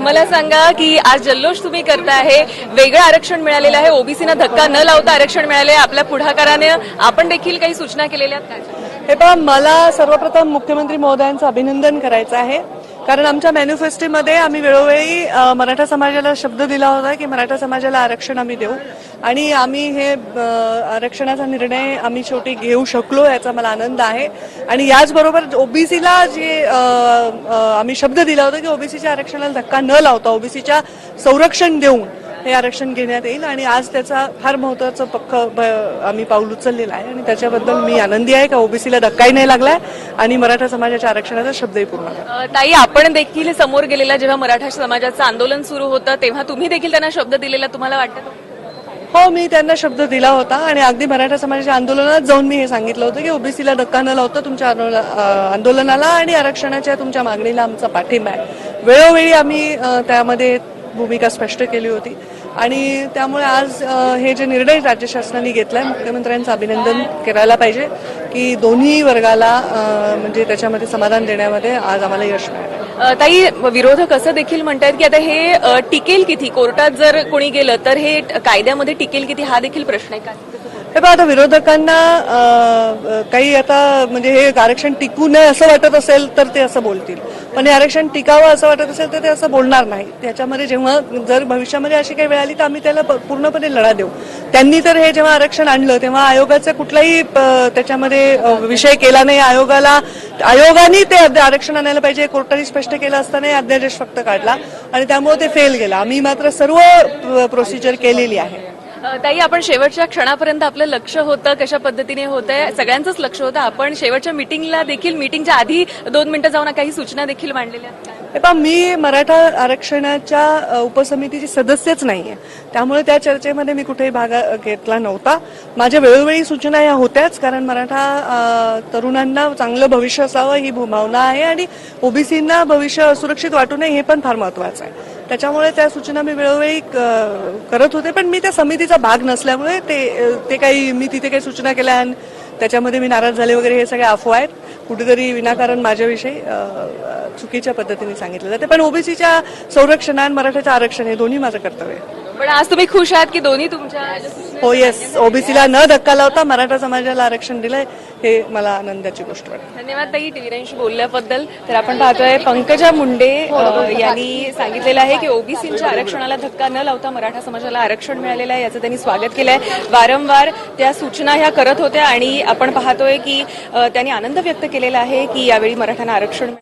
मला सांगा की आज जल्लोष तुम्ही करताय. वेगळं आरक्षण मिळालेलं आहे. ओबीसीना धक्का न लावता आरक्षण मिळाले आपल्या पुढाकाराने आपण देखील काही सूचना केलेल्या आहेत हे पहा मला सर्वप्रथम मुख्यमंत्री महोदयांचं अभिनंदन करायचं आहे. कारण आमच्या मॅन्युफेस्टोमध्ये आम्ही वेळोवेळी मराठा समाजाला शब्द दिला होता की मराठा समाजाला आरक्षण आम्ही देऊ. आणि आम्ही हे आरक्षणाचा निर्णय आम्ही शेवटी घेऊ शकलो याचा मला आनंद आहे. आणि याचबरोबर ओबीसीला जे आम्ही शब्द दिला होता की ओबीसीच्या आरक्षणाला धक्का न लावता ओबीसीच्या संरक्षण देऊन हे आरक्षण घेण्यात येईल आणि आज त्याचा फार महत्वाचं पक्क आम्ही पाऊल उचललेलं आहे आणि त्याच्याबद्दल मी आनंदी आहे का ओबीसीला धक्काही नाही लागलाय आणि मराठा समाजाच्या आरक्षणाचा शब्दही पूर्ण ताई आपण देखील समोर गेलेला जेव्हा मराठा समाजाचं आंदोलन सुरू होतं तेव्हा तुम्ही देखील त्यांना शब्द दिलेला तुम्हाला वाटतं? हो मी त्यांना शब्द दिला होता आणि अगदी मराठा समाजाच्या आंदोलनात जाऊन मी हे सांगितलं होतं की ओबीसीला धक्का न लावता तुमच्या आंदोलनाला आणि आरक्षणाच्या तुमच्या मागणीला आमचा पाठिंबा आहे. वेळोवेळी आम्ही त्यामध्ये भूमिका स्पष्ट केली होती. आणि त्यामुळे आज हे जे निर्णय राज्य शासनाने घेतलाय मुख्यमंत्र्यांचं अभिनंदन करायला पाहिजे की दोन्ही वर्गाला म्हणजे त्याच्यामध्ये समाधान देण्यामध्ये आज आम्हाला यश मिळालं. ताई विरोधक असं देखील म्हणतात की आता हे टिकेल किती? कोर्टात जर कोणी गेलं तर हे कायद्यामध्ये टिकेल किती? हा देखील प्रश्न आहे का? हे पण आता विरोधकांना काही आता म्हणजे हे आरक्षण टिकू नये असं वाटत असेल तर ते असं बोलतील. पण हे आरक्षण टिकावं असं वाटत असेल तर ते असं बोलणार नाही. त्याच्यामध्ये जेव्हा जर भविष्यामध्ये अशी काही वेळ आली तर आम्ही त्याला प- पूर्णपणे लढा देऊ. त्यांनी तर हे जेव्हा आरक्षण आणलं तेव्हा आयोगाचा कुठलाही त्याच्यामध्ये विषय केला नाही. आयोगाला आयोगाने ते आरक्षण आणायला पाहिजे. कोर्टाने स्पष्ट केलं असताना अध्यादेश फक्त काढला आणि त्यामुळे ते फेल गेला. आम्ही मात्र सर्व प्रोसिजर केलेली आहे. ताई आपण शेवटच्या क्षणापर्यंत आपलं लक्ष होतं कशा पद्धतीने होतंय? सगळ्यांचंच लक्ष होतं. आपण शेवटच्या मिटिंगला देखील मिटिंगच्या आधी दोन मिनिटं जाऊन काही सूचना देखील मांडलेल्या आहेत. पहा मी मराठा आरक्षणाच्या उपसमितीची सदस्यच नाहीये. त्यामुळे त्या चर्चेमध्ये मी कुठेही भाग घेतला नव्हता. माझ्या वेळोवेळी सूचना या होत्याच कारण मराठा तरुणांना चांगलं भविष्य असावं ही भू- भावना आहे आणि ओबीसींना भविष्य असुरक्षित वाटू नये हे पण फार महत्वाचं आहे. त्याच्यामुळे त्या सूचना मी वेळोवेळी क- करत होते पण मी त्या समितीचा भाग नसल्यामुळे ते ते काही मी तिथे काही सूचना केल्या आणि त्याच्यामध्ये मी नाराज झाले वगैरे हे सगळे अफवा आहेत. कुठेतरी विनाकारण माझ्याविषयी चुकीच्या पद्धतीने सांगितलं जाते पण ओबीसीच्या संरक्षण आणि मराठ्याचं आरक्षण हे दोन्ही माझं कर्तव्य आहे. पण आज तुम्ही खुश आहात की दोन्ही तुमच्या हो येस ओबीसीला न धक्का लावता मराठा समाजाला आरक्षण दिलंय हे मला आनंदाची गोष्ट वाटते. धन्यवाद ताई टीव्ही बोलल्याबद्दल. तर आपण पाहतोय पंकजा मुंडे अ, यांनी सांगितलेलं आहे की ओबीसीच्या आरक्षणाला धक्का न लावता मराठा समाजाला आरक्षण मिळालेलं आहे याचं त्यांनी स्वागत केलंय. वारंवार त्या सूचना ह्या करत होत्या आणि आपण पाहतोय की त्यांनी आनंद व्यक्त केलेला आहे की यावेळी मराठ्यांना आरक्षण